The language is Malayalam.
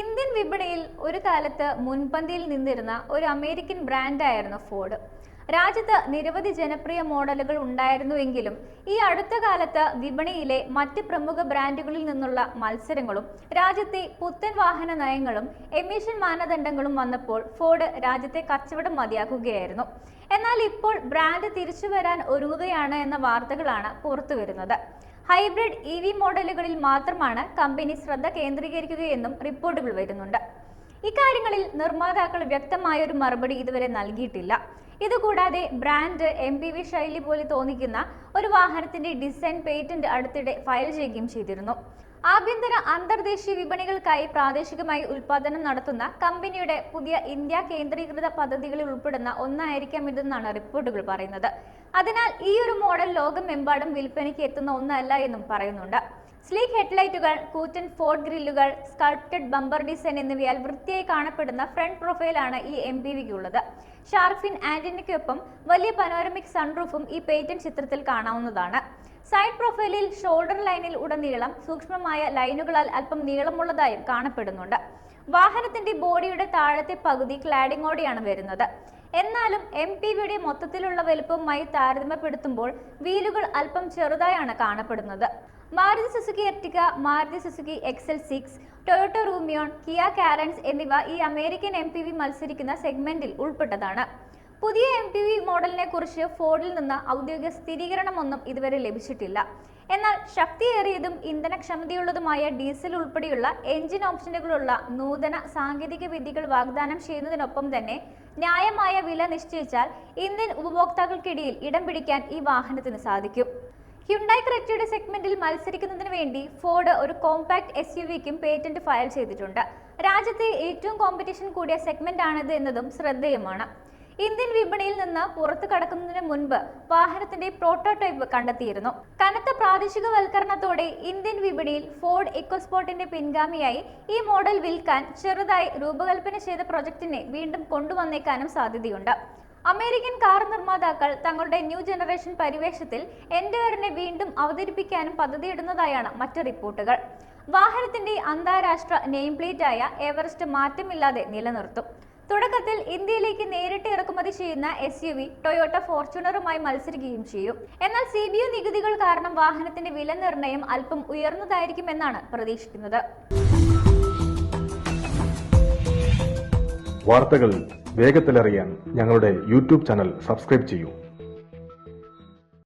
ഇന്ത്യൻ വിപണിയിൽ ഒരു കാലത്ത് മുൻപന്തിയിൽ നിന്നിരുന്ന ഒരു അമേരിക്കൻ ബ്രാൻഡായിരുന്നു ഫോർഡ്. രാജ്യത്ത് നിരവധി ജനപ്രിയ മോഡലുകൾ ഉണ്ടായിരുന്നുവെങ്കിലും ഈ അടുത്ത കാലത്ത് വിപണിയിലെ മറ്റ് പ്രമുഖ ബ്രാൻഡുകളിൽ നിന്നുള്ള മത്സരങ്ങളും രാജ്യത്തെ പുത്തൻ വാഹന നയങ്ങളും എമിഷൻ മാനദണ്ഡങ്ങളും വന്നപ്പോൾ ഫോർഡ് രാജ്യത്തെ കച്ചവടം മതിയാക്കുകയായിരുന്നു. എന്നാൽ ഇപ്പോൾ ബ്രാൻഡ് തിരിച്ചു വരാൻ ഒരുങ്ങുകയാണ് എന്ന വാർത്തകളാണ് പുറത്തുവരുന്നത്. ഹൈബ്രിഡ് ഇ വി മോഡലുകളിൽ മാത്രമാണ് കമ്പനി ശ്രദ്ധ കേന്ദ്രീകരിക്കുകയെന്നും റിപ്പോർട്ടുകൾ വരുന്നുണ്ട്. ഇക്കാര്യങ്ങളിൽ നിർമ്മാതാക്കൾ വ്യക്തമായ ഒരു മറുപടി ഇതുവരെ നൽകിയിട്ടില്ല. ഇതുകൂടാതെ ബ്രാൻഡ് എം പി വി ശൈലി പോലെ തോന്നിക്കുന്ന ഒരു വാഹനത്തിന്റെ ഡിസൈൻ പേറ്റന്റ് അടുത്തിടെ ഫയൽ ചെയ്യുകയും ചെയ്തിരുന്നു. ആഭ്യന്തര അന്തർദേശീയ വിപണികൾക്കായി പ്രാദേശികമായി ഉൽപാദനം നടത്തുന്ന കമ്പനിയുടെ പുതിയ ഇന്ത്യ കേന്ദ്രീകൃത പദ്ധതികളിൽ ഉൾപ്പെടുന്ന ഒന്നായിരിക്കാം ഇതെന്നാണ് റിപ്പോർട്ടുകൾ പറയുന്നത്. അതിനാൽ ഈ ഒരു മോഡൽ ലോകമെമ്പാടും വിൽപ്പനയ്ക്ക് എത്തുന്ന ഒന്നല്ല എന്നും പറയുന്നുണ്ട്. സ്ലീക്ക് ഹെഡ്ലൈറ്റുകൾ കൂറ്റൻ ഫോർഡ് ഗ്രില്ലുകൾ സ്കൾപ്റ്റഡ് ബമ്പർ ഡിസൈൻ എന്നിവയാൽ വൃത്തിയായി കാണപ്പെടുന്ന ഫ്രണ്ട് പ്രൊഫൈലാണ് ഈ എം പി വിക്കുള്ളത് ഷാർഫിൻ ആന്റിനയ്ക്കൊപ്പം വലിയ പനോരമിക് സൺറൂഫും ഈ പേറ്റന്റ് ചിത്രത്തിൽ കാണാവുന്നതാണ്. സൈഡ് പ്രൊഫൈലിൽ ഷോൾഡർ ലൈനിൽ ഉടനീളം സൂക്ഷ്മമായ ലൈനുകളാൽ അല്പം നീളമുള്ളതായും കാണപ്പെടുന്നുണ്ട്. വാഹനത്തിന്റെ ബോഡിയുടെ താഴത്തെ പകുതി ക്ലാഡിങ്ങോടെയാണ് വരുന്നത്. എന്നാലും എം പി വിയുടെ മൊത്തത്തിലുള്ള വലുപ്പവുമായി താരതമ്യപ്പെടുത്തുമ്പോൾ വീലുകൾ അല്പം ചെറുതായാണ് കാണപ്പെടുന്നത്. Maruti Suzuki Ertiga Maruti Suzuki XL six Toyota Rumion Kia Carens എന്നിവ ഈ അമേരിക്കൻ എം മത്സരിക്കുന്ന സെഗ്മെന്റിൽ ഉൾപ്പെട്ടതാണ്. പുതിയ എം പി വി മോഡലിനെ കുറിച്ച് ഫോർഡിൽ നിന്ന് ഔദ്യോഗിക സ്ഥിരീകരണമൊന്നും ഇതുവരെ ലഭിച്ചിട്ടില്ല. എന്നാൽ ശക്തിയേറിയതും ഇന്ധനക്ഷമതയുള്ളതുമായ ഡീസൽ ഉൾപ്പെടെയുള്ള എഞ്ചിൻ ഓപ്ഷനുകളുള്ള നൂതന സാങ്കേതിക വിദ്യകൾ വാഗ്ദാനം ചെയ്യുന്നതിനൊപ്പം തന്നെ ന്യായമായ വില നിശ്ചയിച്ചാൽ ഇന്ത്യൻ ഉപഭോക്താക്കൾക്കിടയിൽ ഇടം പിടിക്കാൻ ഈ വാഹനത്തിന് സാധിക്കും. ഹ്യുണ്ടായി ക്രെറ്റയുടെ സെഗ്മെന്റിൽ മത്സരിക്കുന്നതിന് വേണ്ടി ഫോർഡ് ഒരു കോമ്പാക്ട് എസ് യു വിക്കും പേറ്റന്റ് ഫയൽ ചെയ്തിട്ടുണ്ട്. രാജ്യത്തെ ഏറ്റവും കോമ്പറ്റീഷൻ കൂടിയ സെഗ്മെന്റ് ആണിത് എന്നതും ശ്രദ്ധേയമാണ്. ഇന്ത്യൻ വിപണിയിൽ നിന്ന് പുറത്തു കടക്കുന്നതിന് മുൻപ് വാഹനത്തിന്റെ പ്രോട്ടോടൈപ്പ് കണ്ടെത്തിയിരുന്നു. കനത്ത പ്രാദേശികവൽക്കരണത്തോടെ ഇന്ത്യൻ വിപണിയിൽ ഫോർഡ് ഇക്കോസ്പോർട്ടിന്റെ പിൻഗാമിയായി ഈ മോഡൽ വിൽക്കാൻ ചെറുതായി രൂപകൽപ്പന ചെയ്ത പ്രൊജക്ടിനെ വീണ്ടും കൊണ്ടുവന്നേക്കാനും സാധ്യതയുണ്ട്. അമേരിക്കൻ കാർ നിർമ്മാതാക്കൾ തങ്ങളുടെ ന്യൂ ജനറേഷൻ പരിവേഷത്തിൽ എൻഡവറിനെ വീണ്ടും അവതരിപ്പിക്കാനും പദ്ധതിയിടുന്നതായാണ് മറ്റ് റിപ്പോർട്ടുകൾ. വാഹനത്തിന്റെ അന്താരാഷ്ട്ര നെയിം പ്ലേറ്റായ എവറസ്റ്റ് മാറ്റമില്ലാതെ നിലനിർത്തും. തുടക്കത്തിൽ ഇന്ത്യയിലേക്ക് നേരിട്ട് ഇറക്കുമതി ചെയ്യുന്ന എസ് യു വി ടൊയോട്ട ഫോർച്യൂണറുമായി മത്സരിക്കുകയും ചെയ്യും. എന്നാൽ സി ബി യു നികുതികൾ കാരണം വാഹനത്തിന്റെ വില നിർണയം അല്പം ഉയർന്നതായിരിക്കുമെന്നാണ് പ്രതീക്ഷിക്കുന്നത്. വാർത്തകൾ വേഗത്തിലറിയാൻ ഞങ്ങളുടെ യൂട്യൂബ് ചാനൽ സബ്സ്ക്രൈബ് ചെയ്യൂ.